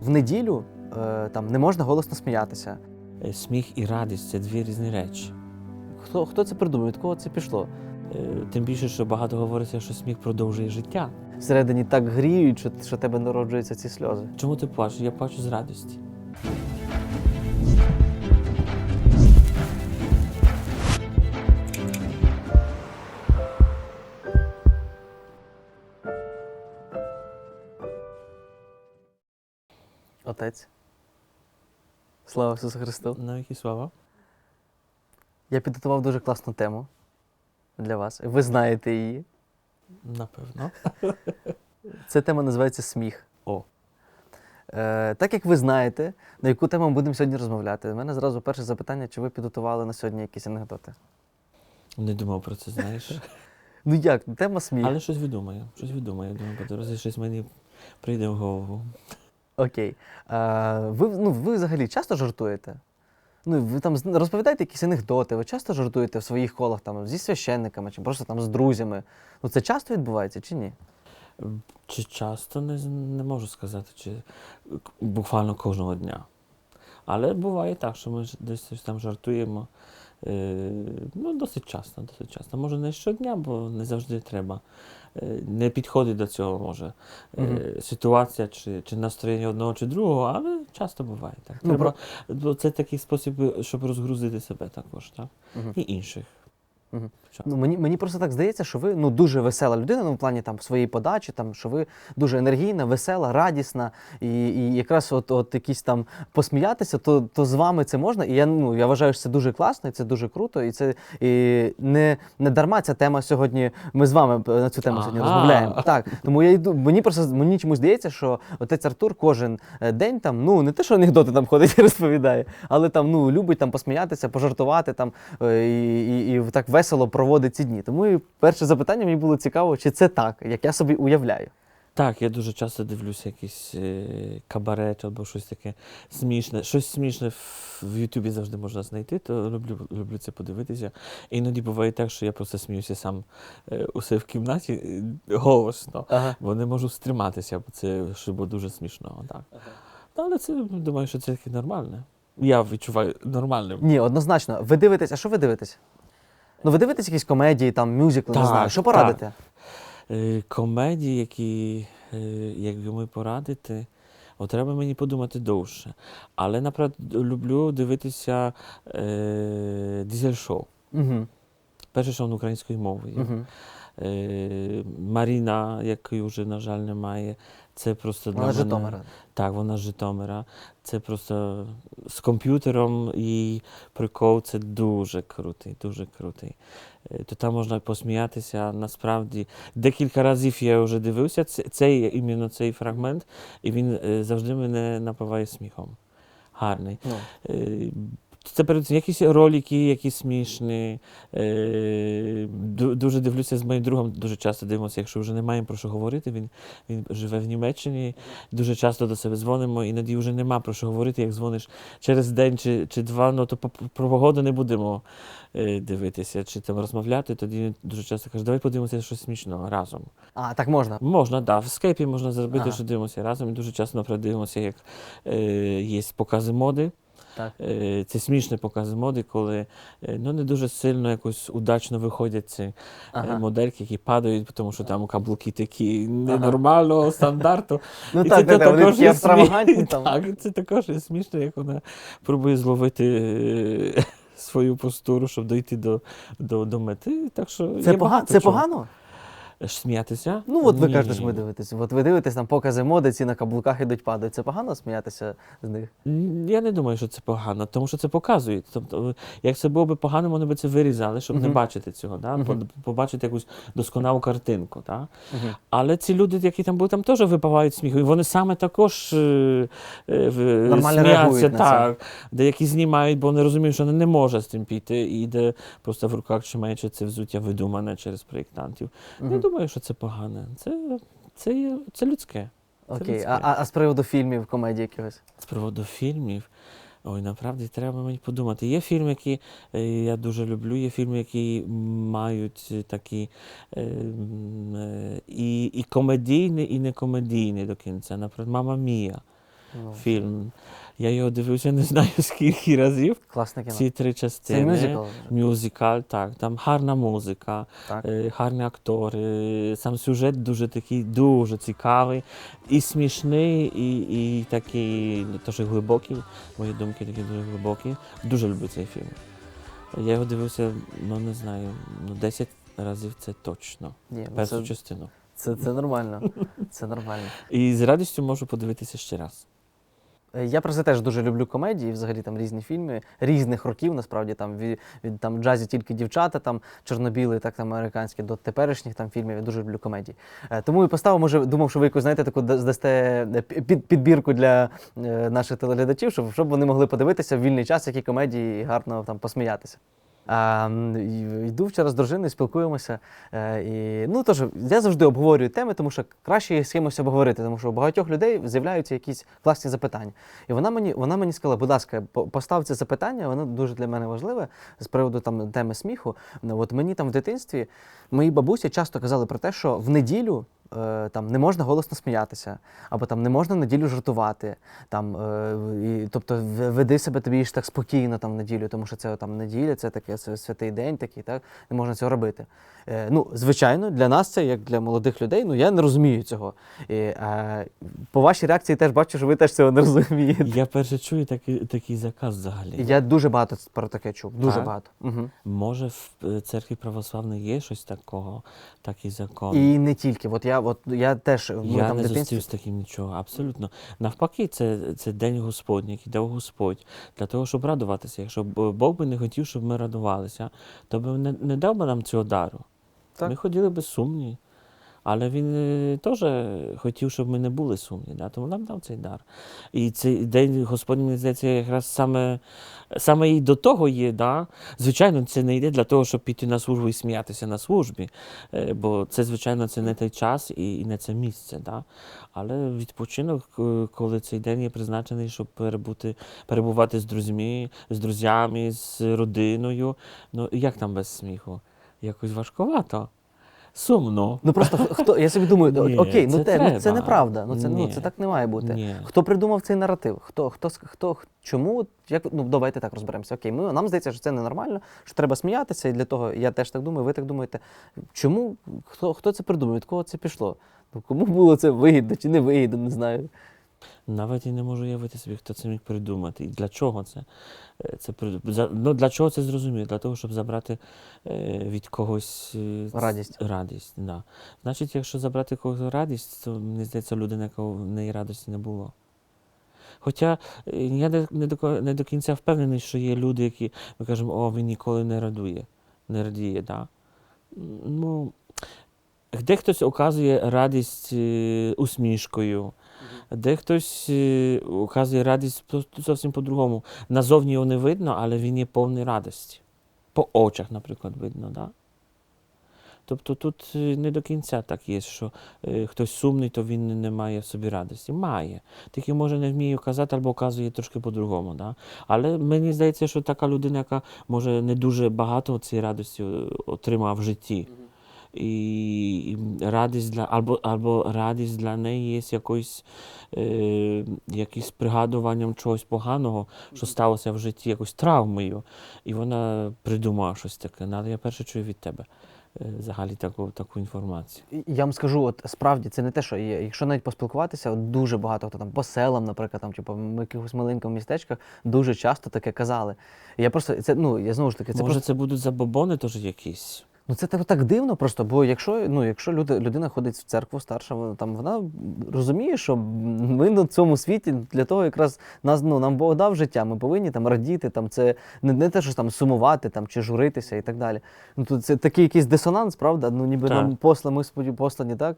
В неділю е, там не можна голосно сміятися. Е, Сміх і радість це дві різні речі. Хто, хто це придумав? Від кого це пішло? Е, Тим більше, що багато говориться, що сміх продовжує життя. Всередині так гріють, що, що тебе народжуються ці сльози. Чому ти плачеш? Я плачу з радості. Отець. Слава Ісусу Христу! На які слова? Я підготував дуже класну тему для вас. Ви знаєте її. Напевно. Ця тема називається сміх. О. Е, так як ви знаєте, на яку тему ми будемо сьогодні розмовляти, у мене зразу перше запитання, чи ви підготували на сьогодні якісь анекдоти? Не думав про це, знаєш. Ну як, тема сміх. Але щось видумаю. Щось видумаю. Думаю, дорозі щось мені прийде в голову. Окей. Е, ви, ну, ви взагалі часто жартуєте? Ну, ви там розповідаєте якісь анекдоти, ви часто жартуєте в своїх колах там, зі священниками чи просто там з друзями. Ну це часто відбувається чи ні? Чи часто не, не можу сказати, чи буквально кожного дня. Але буває так, що ми десь там жартуємо. Е, ну, досить часто, досить часто. Може, не щодня, бо не завжди треба. Е, не підходить до цього, може, Мгм. ситуація чи, чи настроєння одного чи другого, але часто буває так. Ну, Треба, бо це такий спосіб, щоб розгрузити себе також, так? Мгм. І інших. Часто. Ну, мені, мені просто так здається, що ви ну, дуже весела людина, ну, в плані там, своєї подачі, там, що ви дуже енергійна, весела, радісна, і, і якраз от, от якісь там посміятися, то, то з вами це можна. І я, ну, я вважаю, що це дуже класно, і це дуже круто. І це і не, не дарма ця тема сьогодні. Ми з вами е, на цю тему сьогодні Ага. розмовляємо. Так, тому я йду. Мені просто мені чомусь здається, що отець Артур кожен е, день там, ну не те, що анекдоти там ходить і розповідає, але там ну любить там посміятися, пожартувати там е, і, і, і так весело проводить ці дні. Тому і перше запитання мені було цікаво, чи це так, як я собі уявляю. Так, я дуже часто дивлюся якийсь е, кабарет або щось таке смішне. Щось смішне в- Ютубі завжди можна знайти, то люблю, люблю це подивитися. Іноді буває так, що я просто сміюся сам е, у себе в кімнаті е, голосно, Ага. бо не можу стриматися, бо це що було дуже смішно. Так. Ну, Але це думаю, що це таке нормальне. Я відчуваю нормальним. Ні, однозначно. Ви дивитесь, а що ви дивитесь? Ну, ви дивитесь якісь комедії, там, мюзикли, не Так, знаю. Що так. порадите? Е, комедії, які е, як йому порадити, от треба мені подумати довше. Але, наприклад, люблю дивитися е, дизель-шоу. Угу. Перше шоу на української мови. Угу. Е, Маріна, якої вже, на жаль, немає. Це просто для Вона мене. Житомира. Так, вона з Житомира. Це просто з комп'ютером і прикол це дуже крутий, дуже крутий. Е, То там можна посміятися. Насправді, декілька разів я вже дивився цей, іменно цей фрагмент, і він е, завжди мене напиває сміхом. Гарний. Ну, Е, Це перед якісь ролики, які смішні. Е, Дуже дивлюся з моїм другом, дуже часто дивимося, якщо вже не маємо про що говорити. Він, він живе в Німеччині. Дуже часто до себе дзвонимо, іноді вже нема про що говорити. Як дзвониш через день чи, чи два, ну то про погоду не будемо е, дивитися чи там розмовляти. Тоді він дуже часто каже, давай подивимося щось смішного разом. А, так можна. Можна, да, в скайпі можна зробити, Ага. що дивимося разом. І дуже часто наприклад, дивимося, як е, є покази моди. Так. Е, Це смішні покази моди, коли е, ну, не дуже сильно якось удачно виходять ці е, Ага. модельки, які падають, тому що там каблуки такі ненормального стандарту. Ну І так, це так, так, вони також є смі- там. Так, це також смішно, як вона пробує зловити свою постуру, щоб дойти до, до, до мети. Так що Це, пога... це погано? Сміятися? Ну, от ви Ні. кажете, що ви дивитесь. От ви дивитесь там покази моди, ці на каблуках ідуть падають. Це погано сміятися з них? Я не думаю, що це погано, тому що це показують. Тобто, як це було б погано, вони б це вирізали, щоб не Мгм. бачити цього, да? Мгм. побачити якусь досконалу картинку. Да? Угу. Але ці люди, які там були, там теж випивають сміху. І вони саме також е, е, в- Нормально сміються, реагують на це. так. Деякі знімають, бо вони розуміють, що вони не може з цим піти, і йде просто в руках тримаючи це взуття видумане через проєктантів. Не думаю, що це погане. Це, це, це людське. Окей. людське. А, а, а з приводу фільмів, комедії якихось? З приводу фільмів. Ой, направді треба мені подумати. Є фільми, які е, я дуже люблю, є фільми, які мають такі е, е, і, і комедійні, і не комедійні до кінця. Наприклад, Мама Мія. Ну, фільм. Я його дивився не знаю скільки разів. класне кіно. Ці три частини. Це мюзикл. Мюзикл, так, там гарна музика, Так. е, гарні актори, сам сюжет дуже такий дуже цікавий, і смішний, і, і такий теж глибокий. Мої думки такі дуже глибокі. Дуже люблю цей фільм. Я його дивився, ну не знаю, ну 10 разів це точно. Ні, ну, Першу це, частину. це, це нормально. Це нормально. І з радістю можу подивитися ще раз. Е, про це теж дуже люблю комедії, взагалі там різні фільми різних років, насправді там від, від там джазі тільки дівчата, там чорнобілий, так там американські до теперішніх там фільмів. Я дуже люблю комедії. Е, Тому і поставив, може, думав, що ви якусь знаєте таку здасте е, під, підбірку для е, наших телеглядачів, щоб, щоб вони могли подивитися в вільний час, які комедії і гарно там посміятися. Йду вчора з дружиною, спілкуємося. Е, і, ну, тож, я завжди обговорюю теми, тому що краще з кимось обговорити, тому що у багатьох людей з'являються якісь класні запитання. І вона мені, вона мені сказала, будь ласка, по- постав це запитання, воно дуже для мене важливе з приводу там, теми сміху. Ну, От мені там в дитинстві мої бабусі часто казали про те, що в неділю. Е, Там не можна голосно сміятися, або там не можна неділю жартувати. Там, е, і, тобто веди себе тобі ж так спокійно там в неділю, тому що це там неділя, це таке святий день такий, так не можна цього робити. Е, ну, звичайно, для нас це як для молодих людей. Ну я не розумію цього. І, е, по вашій реакції теж бачу, що ви теж цього не розумієте. Я перше чую такий, такий заказ взагалі. Я дуже багато про таке чув. Дуже Так? багато. Угу. Може, в церкві православної є щось такого, такий закон. І не тільки. От я, от я теж ми Я там не дитинстві. зустрів з таким нічого. Абсолютно. Навпаки, це, це день Господній, який дав Господь для того, щоб радуватися. Якщо б Бог би не хотів, щоб ми радувалися, то би не, не дав би нам цього дару. Так. Ми ходили би сумні. Але він е, теж хотів, щоб ми не були сумні, да? тому нам дав цей дар. І цей день Господній, мені здається, якраз саме, саме і до того є. Да? Звичайно, це не йде для того, щоб піти на службу і сміятися на службі, е, бо це, звичайно, це не той час і, і не це місце. Да? Але відпочинок, е, коли цей день є призначений, щоб перебути, перебувати з друзями, з друзями, з родиною, ну як там без сміху? Якось важковато. Сумно. Ну просто хто я собі думаю, Ні, окей, ну це те ну, це треба. неправда. Ну це ну Ні. це так не має бути. Ні. Хто придумав цей наратив? Хто хто хто чому? Як ну давайте так розберемося. Окей, ми нам здається, що це ненормально, що треба сміятися, і для того я теж так думаю. Ви так думаєте. Чому хто хто це придумав? Від кого це пішло? Ну кому було це вигідно чи не вигідно, не знаю. Навіть і не можу уявити собі, хто це міг придумати. І для чого це? Е, це ну, для чого це зрозуміло? Для того, щоб забрати е, від когось е, Радість. радість да. Значить, якщо забрати когось радість, то мені здається, людина, яка в неї радості не було. Хоча я не, не, до, не до кінця впевнений, що є люди, які ми кажемо, о, він ніколи не радує, не радіє. Да? Ну, де хтось оказує радість усмішкою, де хтось е, оказує радість зовсім по-другому. Назовні його не видно, але він є повний радості. По очах, наприклад, видно. Да? Тобто тут е, не до кінця так є, що е, хтось сумний, то він не має в собі радості. Має. Тільки може не вміє казати або казує трошки по-другому. Да? Але мені здається, що така людина, яка може не дуже багато цієї радості е, отримала в житті. І радість для або, або радість для неї є якоюсь е, якимось пригадуванням чогось поганого, що сталося в житті, якоюсь травмою. І вона придумала щось таке. Ну, Але я перше чую від тебе е, взагалі таку, таку інформацію. Я вам скажу, от справді це не те, що є. Якщо навіть поспілкуватися, от дуже багато хто там по селам, наприклад, там чи по якихось маленьких містечках, дуже часто таке казали. Я просто це ну я знову ж таки, це Може, просто це будуть забобони теж якісь? Ну це так, так дивно просто, бо якщо, ну, якщо люди, людина ходить в церкву старша, вона, там, вона розуміє, що ми на цьому світі для того якраз нас, ну, нам Бог дав життя, ми повинні там радіти, там, це не, не те, що там сумувати там, чи журитися і так далі. Ну, тут це такий якийсь дисонанс, правда? Ну, ніби Так. нам посла, ми сподів- послані, так?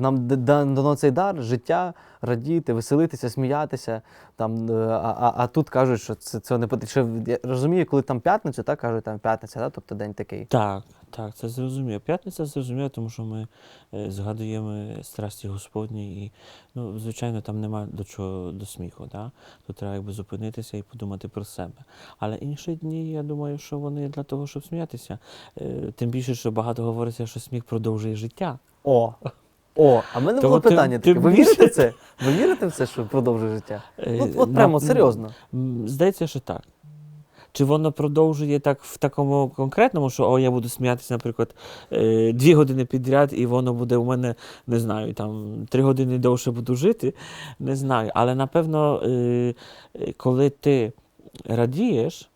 Нам дано цей дар, життя, радіти, веселитися, сміятися. Там, е, а, а, а тут кажуть, що це, це не потрібно. Я розумію, коли там п'ятницю, так кажуть, там п'ятниця, так? тобто день такий. Так, так, це зрозуміло. П'ятниця зрозуміло, тому що ми е, згадуємо страсті Господні, і, ну, звичайно, там нема до чого до сміху. Да? Тут треба якби зупинитися і подумати про себе. Але інші дні, я думаю, що вони для того, щоб сміятися. Е, тим більше, що багато говориться, що сміх продовжує життя. О, О, а в мене Тому було тим- питання таке. Ви більше- вірите в це? Ви вірите в це, що продовжує життя? Е, Ну, от на- прямо серйозно. Здається, що так. Чи воно продовжує так в такому конкретному, що о, я буду сміятися, наприклад, е, дві години підряд, і воно буде у мене, не знаю, там три години довше буду жити, не знаю. Але напевно, е, е, коли ти радієш,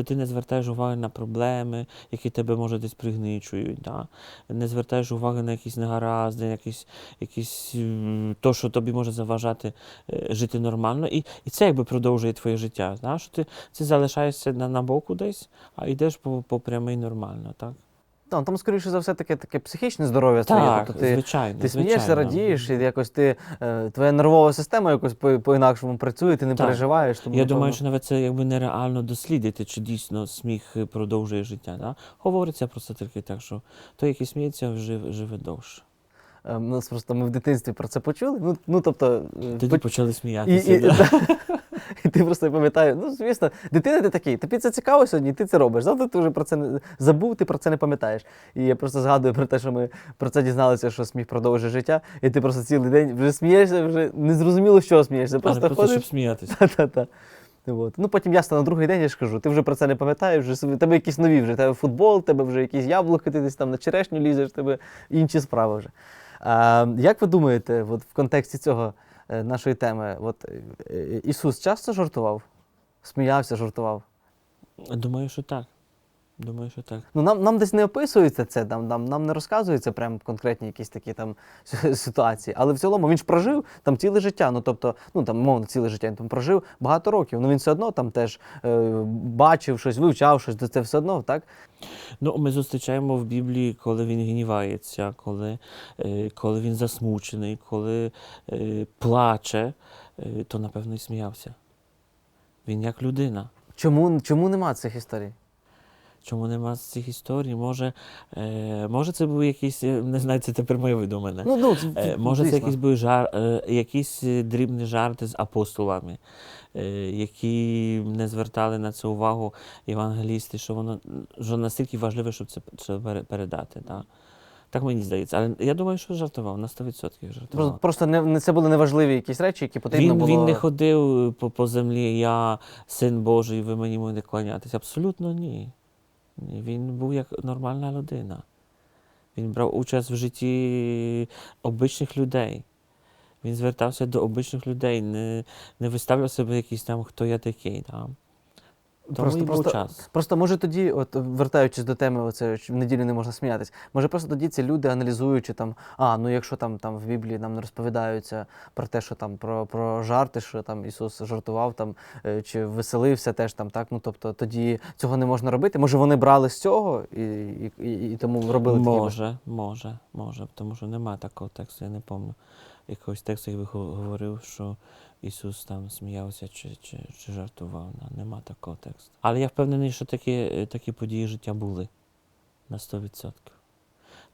то ти не звертаєш уваги на проблеми, які тебе може десь пригничують. Да? Не звертаєш уваги на якісь негаразди, якісь, якісь то, що тобі може заважати е, жити нормально. І, і це якби продовжує твоє життя. Знаєш, що ти, ти залишаєшся на, на боку десь, а йдеш по, по прямий нормально. Так, Там, там, скоріше за все, таке, таке психічне здоров'я твоє. так тобто ти, звичайно. ти смієшся, звичайно. радієш, і якось ти, е, твоя нервова система якось по- по-інакшому працює, ти не Так. переживаєш. Тому, Я думаю, що навіть це якби нереально дослідити, чи дійсно сміх продовжує життя. Да? Говориться просто тільки так, що той, який сміється, живе, живе довше. е, ми нас просто ми в дитинстві про це почули. Ну, ну тобто, е, Тоді поч- почали і, сміятися. і, да. І ти просто пам'ятаєш, ну, звісно, дитина ти такий, тобі це цікаво сьогодні, ти це робиш. Завтра ти вже про це не забув, ти про це не пам'ятаєш. І я просто згадую про те, що ми про це дізналися, що сміх продовжує життя, і ти просто цілий день вже смієшся, вже не зрозуміло, що смієшся. Просто просто щоб сміятися. Та-та-та. От. Ну, потім ясно, на другий день я ж кажу, ти вже про це не пам'ятаєш, вже собі- тебе якісь нові вже, тебе футбол, тебе вже якісь яблуки, ти десь там на черешню лізеш, тебе інші справи вже. А, як ви думаєте, от в контексті цього нашої теми, от, е, е, Ісус часто жартував? Сміявся, жартував? Думаю, що так. Думаю, що так. Ну, нам, нам десь не описується це, нам, нам, нам не розказується прям конкретні якісь такі там ситуації. Але в цілому він ж прожив там ціле життя. Ну тобто, ну там мовно ціле життя він там прожив багато років. Ну він все одно там теж е, бачив щось, вивчав щось, це все одно, так? Ну, ми зустрічаємо в Біблії, коли він гнівається, коли, е, коли він засмучений, коли е, плаче, е, то напевно і сміявся. Він як людина. Чому, чому нема цих історій? Чому нема з цих історій? Може, е, може це був якийсь, е, не знаю, це тепер моє видумане. Ну, ну, Е, Може, це якісь були жар, е, якісь е, дрібні жарти з апостолами, е, які не звертали на це увагу євангелісти, що воно що настільки важливо, щоб це, це передати. Да? Так мені здається. Але я думаю, що жартував, на 100% жартував. Просто, просто не, не це були неважливі якісь речі, які потрібно Він, було. він не ходив по, по землі, я син Божий, ви мені будете кланятися. Абсолютно ні. Він був як нормальна людина. Він брав участь в житті обичних людей. Він звертався до обичних людей, не, не виставляв себе якийсь там, хто я такий. Да. Тому Просто- просто- час. Просто може тоді, от вертаючись до теми, оце в неділю не можна сміятись. Може, просто тоді ці люди, аналізуючи там, а ну якщо там, там в Біблії нам не розповідаються про те, що там про, про жарти, що там Ісус жартував там е, чи веселився теж там, так. Ну тобто тоді цього не можна робити. Може, вони брали з цього і, і, і, і тому робили такі Може, може, може, тому що немає такого тексту, я не пам'ятаю якогось тексту, який говорив, що Ісус там сміявся чи, чи, чи жартував. Нема такого тексту. Але я впевнений, що такі, е, такі події життя були на 100%.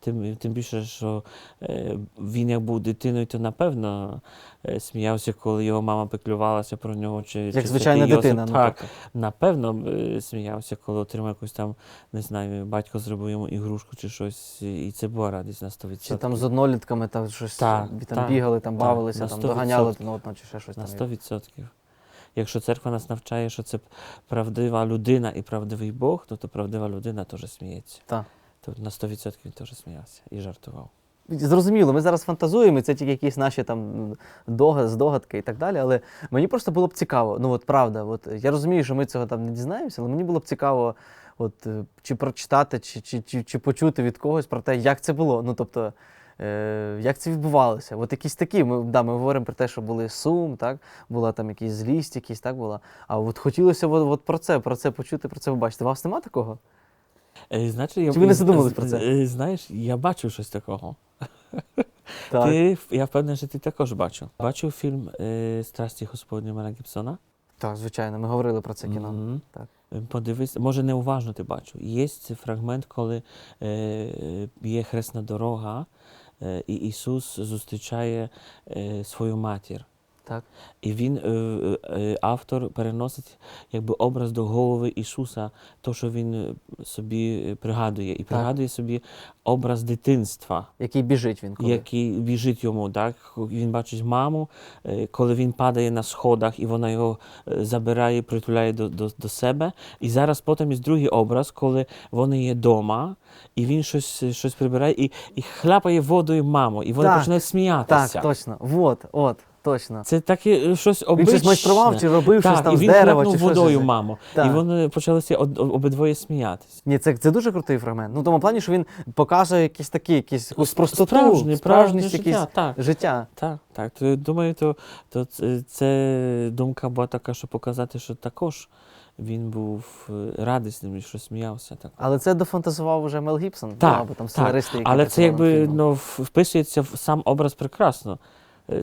Тим, тим більше, що е, він як був дитиною, то напевно е, сміявся, коли його мама пеклювалася про нього. Чи, Як чи звичайна дитина. Ну, Так. Напевно, е, сміявся, коли отримав якусь там, не знаю, батько зробив йому ігрушку чи щось, і це була радість на 100%. Чи там з однолітками там щось Так, там так, бігали, там так, бавилися, там доганяли одного, чи ще щось на 100%. Якщо церква нас навчає, що це правдива людина і правдивий Бог, то, то правдива людина теж сміється. Так. То на 100% він теж сміявся і жартував. Зрозуміло, ми зараз фантазуємо, це тільки якісь наші там здогадки і так далі. Але мені просто було б цікаво. Ну от правда, от я розумію, що ми цього там не дізнаємося, але мені було б цікаво, от е, чи прочитати, чи, чи, чи, чи почути від когось про те, як це було. Ну тобто, е, як це відбувалося. От якісь такі. Ми, да, ми говоримо про те, що були сум, так, була там якась злість, якісь так була. А от хотілося от, от про це, про це почути, про це побачити. У вас нема такого? Е, Значить, я, Чи ви не задумались про це? е, Знаєш, я бачив щось такого. Так. Ти, я впевнений, що ти також бачив. Бачив фільм е, Страсті Господні Мела Гібсона. Так, звичайно, ми говорили про це кіно. Мгм. Так. Е, Подивись, може неуважно ти бачив. Є фрагмент, коли е, є хресна дорога, е, і Ісус зустрічає е, свою матір. Так. І він, е, е, е, автор, переносить якби образ до голови Ісуса, то, що він собі пригадує, і пригадує собі образ дитинства. Який біжить він коли. який біжить йому. Так? Він бачить маму, коли він падає на сходах, і вона його забирає, притуляє до, до, до себе. І зараз потім є другий образ, коли вони є вдома, і він щось, щось прибирає і, і хляпає водою маму, і вона Так, починає Так, точно. Вот, от, точно. Це таке е, щось Він обичне. щось майстрував чи робив щось там і з дерева, чи щось. водою маму. Так. І вони почалися од- обидвоє сміятися. Ні, це, це дуже крутий фрагмент. Ну, в тому плані, що він показує якісь такі, якісь якусь простоту, Справжнє, справжнє справжність, життя. Так. життя. Так, так. То, думаю, то, то це, це думка була така, що показати, що також він був е, радісним і що сміявся. Так. Але це дофантазував уже Мел Гібсон, Так, ну, або там так. сценаристи, які Але це працювали над якби фільмом. ну, в- вписується в сам образ прекрасно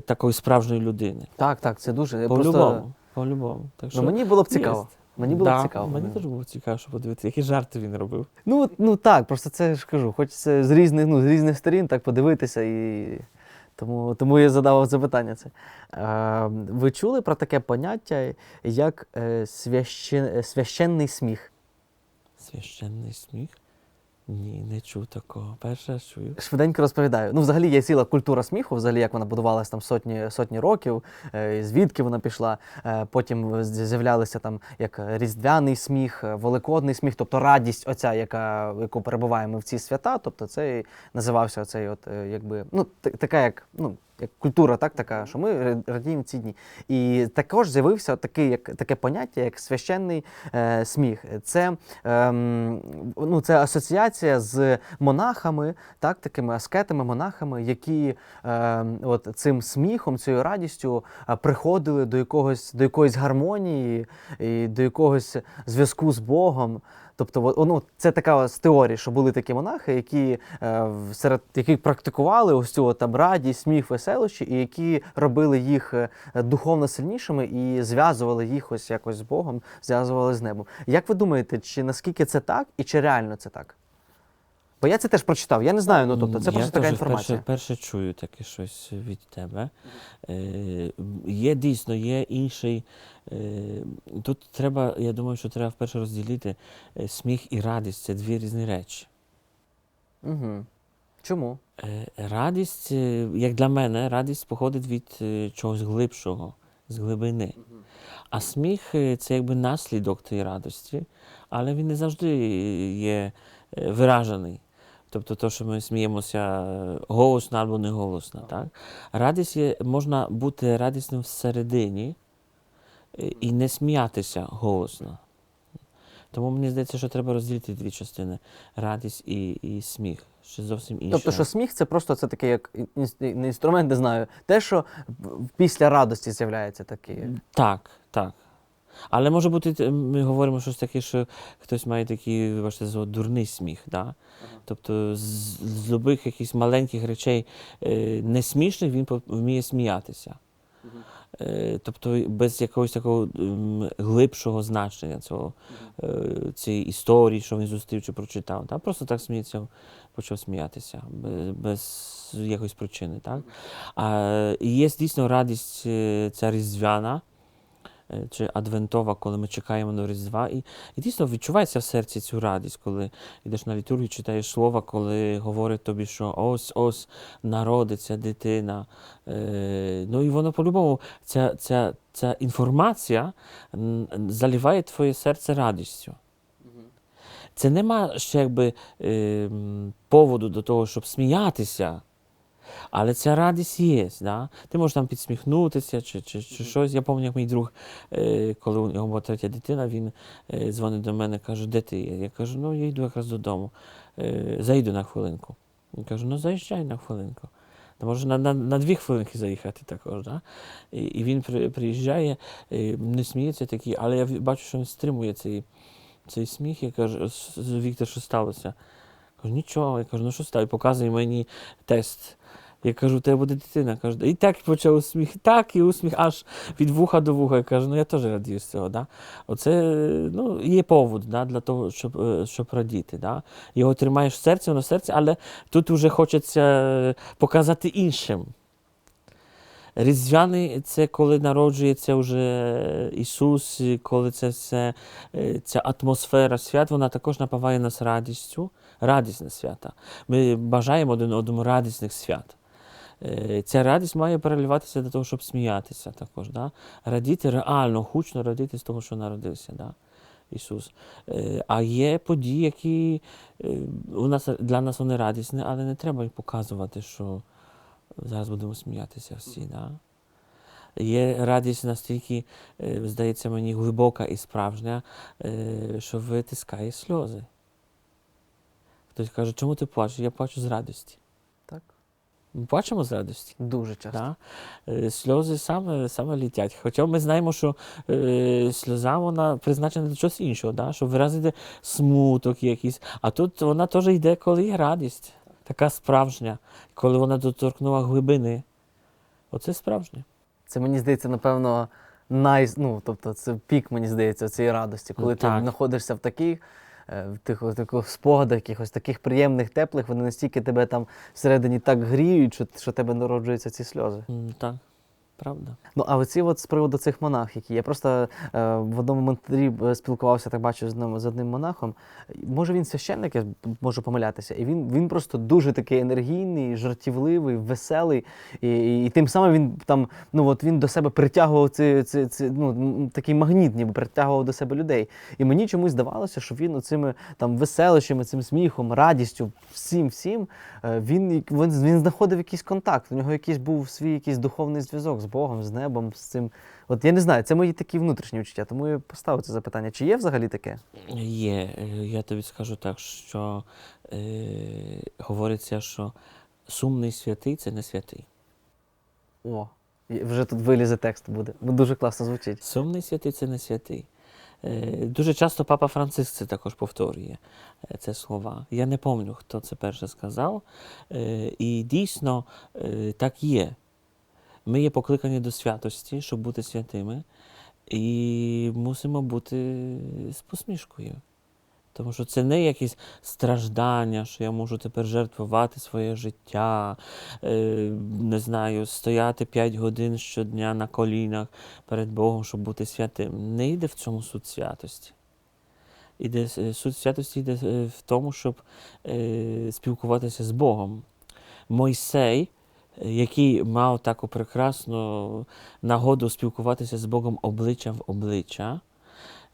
такої справжньої людини. Так, так, це дуже. По-любому. По-любому. Так що Ну, мені було б є. цікаво. Мені було б Да, цікаво. Мені ну. теж було цікаво, що подивитися, які жарти він робив. Ну, ну так, просто це ж кажу, хочеться з різних, ну, з різних сторін так подивитися і. Тому, тому я задавав запитання це. Е, ви чули про таке поняття, як е, священ, е, священний сміх? Священний сміх? Ні, не чув такого. Перше чую. Швиденько розповідаю. Ну, взагалі є ціла культура сміху, взагалі як вона будувалася там сотні, сотні років, е, звідки вона пішла. Е, Потім з'являлися там як різдвяний сміх, е, великодний сміх, тобто радість, оця, яка, яку перебуваємо в ці свята. Тобто це називався оцей, от, якби, ну, така як, ну, як культура, так, така, що ми ра- радіємо ці дні. І також з'явився такий, як, таке поняття, як священний е, сміх. Це, ем, ну, це асоціація з монахами, так, такими аскетами, монахами, які е, от цим сміхом, цією радістю е, приходили до якогось до якоїсь гармонії і до якогось зв'язку з Богом. Тобто, ну, це така з теорія, що були такі монахи, які е, серед яких практикували ось цю там радість, сміх, веселощі, і які робили їх е, духовно сильнішими і зв'язували їх ось якось з Богом, зв'язували з небом. Як ви думаєте, чи наскільки це так і чи реально це так? Бо я це теж прочитав. Я не знаю, ну тобто це Я просто така теж інформація. Перше, перше чую таке щось від тебе. Е, є дійсно, є інший. Е, тут треба, я думаю, що треба вперше розділити е, сміх і радість це дві різні речі. Угу. Чому? Е, радість, е, як для мене, радість походить від е, чогось глибшого, з глибини. А сміх це якби наслідок тієї радості, але він не завжди є виражений. Тобто, то, що ми сміємося е, голосно або не голосно. Так? Радість є, можна бути радісним всередині е, і не сміятися голосно. Тому мені здається, що треба розділити дві частини радість і, і сміх. Що зовсім інше. Тобто, що сміх це просто це таке, як не інструмент, не знаю. Те, що після радості з'являється таке. Так, так. Але може бути, ми говоримо щось таке, що хтось має такий, вибачте, дурний сміх. Да? Тобто з, з любих якихось маленьких речей е, не смішних він вміє сміятися. Е, тобто без якогось такого м, глибшого значення цього, е, цієї історії, що він зустрів чи прочитав. Да? Просто так сміється, почав сміятися без, без якоїсь причини. Так? А, і є дійсно радість е, ця різдвяна е, чи адвентова, коли ми чекаємо на Різдва. І, і дійсно відчувається в серці цю радість, коли йдеш на літургію, читаєш слова, коли говорить тобі, що ось ось народиться дитина. Е, ну і воно по-любому, ця, ця, ця інформація заливає твоє серце радістю. Це нема ще якби е, поводу до того, щоб сміятися. Але ця радість є. Да? Ти можеш там підсміхнутися чи, чи, чи щось. Я пам'ятаю, як мій друг, е, коли у нього була третя дитина, він е, дзвонить до мене, каже, де ти є? Я кажу, ну я йду якраз додому. Е, зайду на хвилинку. Він каже, ну заїжджай на хвилинку. Може на, на, на дві хвилинки заїхати також. Да? І, і він при, приїжджає, не сміється такий, але я бачу, що він стримує цей, цей сміх. Я кажу, «С- с- Віктор, що сталося? Я кажу, нічого. Я кажу, ну що сталося? Показує мені тест. Я кажу, тебе буде дитина. Кажу, і так почав сміх, так і усміх аж від вуха до вуха. Я кажу, ну я теж радію з цього. Да? Оце ну, є повод да, для того, щоб, е, щоб радіти. Да? Його тримаєш в серці, воно в серці, але тут вже хочеться е, показати іншим. Різдвяний це коли народжується вже Ісус, коли це все, е, ця атмосфера свят, вона також напаває нас радістю, радісне свята. Ми бажаємо один одному радісних свят. Е, Ця радість має переливатися до того, щоб сміятися також. Да? Радіти реально, гучно радіти з того, що народився. Да? Ісус. Е, А є події, які е, у нас, для нас вони радісні, але не треба показувати, що зараз будемо сміятися всі. Да? Є радість настільки, здається мені, глибока і справжня, що витискає сльози. Хтось каже, чому ти плачеш? Я плачу з радості. Ми плачемо з радості. Дуже часто. Да? Е, Сльози саме, саме літять. Хоча ми знаємо, що е, сльоза вона призначена до чогось іншого, да? щоб виразити смуток якийсь. А тут вона теж йде, коли є радість, така справжня, коли вона доторкнула глибини. Оце справжнє. Це мені здається, напевно, най... ну, тобто, це пік, мені здається, цієї радості, коли ти Так. знаходишся в таких. Е, В тих, таких спогадах, якихось таких приємних, теплих, вони настільки тебе там всередині так гріють, що, що тебе народжуються ці сльози. Mm, Так, правда. Ну, а оці от з приводу цих монахів, я просто е, в одному монастирі е, спілкувався, так бачу з одним, з одним монахом. Може він священник, я можу помилятися, і він, він просто дуже такий енергійний, жартівливий, веселий. І, і, і тим самим він там, ну от він до себе притягував ці, ці, ці, ну, такий магніт, ніби притягував до себе людей. І мені чомусь здавалося, що він оцими там веселощами, цим сміхом, радістю, всім, всім, е, він, він, він знаходив якийсь контакт. У нього якийсь був свій якийсь духовний зв'язок з Богом, з небом, з цим. От я не знаю, це мої такі внутрішні відчуття, тому я поставив це запитання. Чи є взагалі таке? Є. Я тобі скажу так, що е, говориться, що сумний святий це не святий. О, вже тут вилізе текст буде. Ну, дуже класно звучить. Сумний святий це не святий. Е, Дуже часто папа Франциск це також повторює е, це слова. Я не пам'ятаю, хто це перше сказав. Е, І дійсно так є. Ми є покликані до святості, щоб бути святими, і мусимо бути з посмішкою. Тому що це не якісь страждання, що я можу тепер жертвувати своє життя, е, не знаю, стояти 5 годин щодня на колінах перед Богом, щоб бути святим. Не йде в цьому суть святості. Іде, е, суть святості йде е, в тому, щоб спілкуватися з Богом. Мойсей, який мав таку прекрасну нагоду спілкуватися з Богом обличчя в обличчя,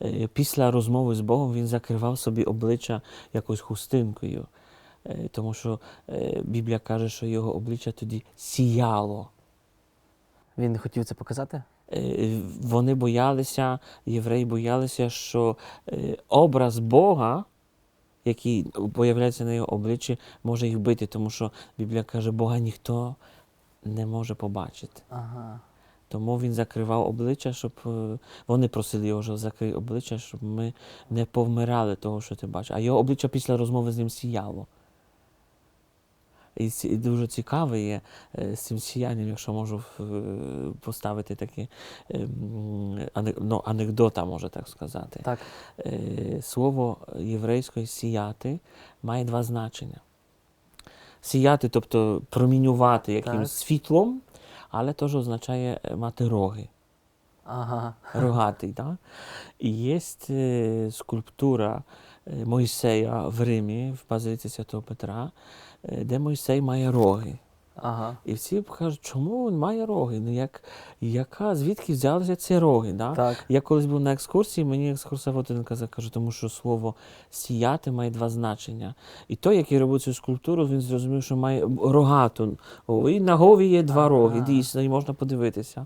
е, після розмови з Богом він закривав собі обличчя якось хустинкою. Е, Тому що е, Біблія каже, що його обличчя тоді сіяло. Він не хотів це показати? Вони боялися, євреї боялися, що образ Бога, який появляється на його обличчі, може їх бити, тому що Біблія каже, Бога ніхто не може побачити. Ага. Тому він закривав обличчя, щоб е, вони просили його, що закрий обличчя, щоб ми не повмирали того, що ти бачиш. А його обличчя після розмови з ним сіяло. І, дуже цікаве є е, з цим сіянням, якщо можу е, поставити такі е, м, ане- ну, анекдота, може так сказати. Так. Е, Слово єврейське сіяти має два значення. Сіяти, тобто промінювати якимось світлом, але теж означає мати роги, Ага. рогатий. Да? І є скульптура Мойсея в Римі, в базиліці Святого Петра, е, де Мойсей має роги. Ага. І всі кажуть, чому він має роги? Ну, як, яка, звідки взялися ці роги? Да? Так. Я колись був на екскурсії, мені екскурсовод один казав, каже, тому що слово сіяти має два значення. І той, який робив цю скульптуру, він зрозумів, що має рогату. І на гові є два роги, дійсно, і можна подивитися е,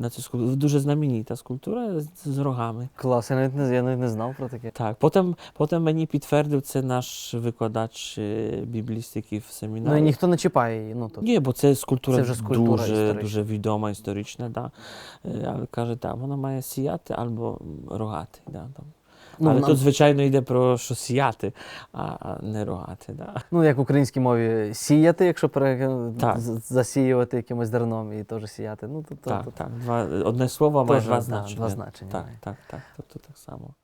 на цю скульптуру. Дуже знаменита скульптура з, рогами. Клас, я навіть не, я навіть не знав про таке. Так, потім, потім мені підтвердив це наш викладач біблістиків біблістики в Ну і ніхто не чіпає її. Ну, то... Ні, бо це скульптура, Це вже скульптура дуже, історична. дуже відома, історична. Да. Е, Але каже, так, вона має сіяти або рогати. Да, там. Ну, Але нам- тут, звичайно, йде про що сіяти, а, не рогати. Да. Ну, як в українській мові сіяти, якщо пере... Так. засіювати якимось зерном і теж сіяти. Ну, то, то, Так, то, так. Два, одне слово має два значення. два значення Так, так, так. Тобто так само.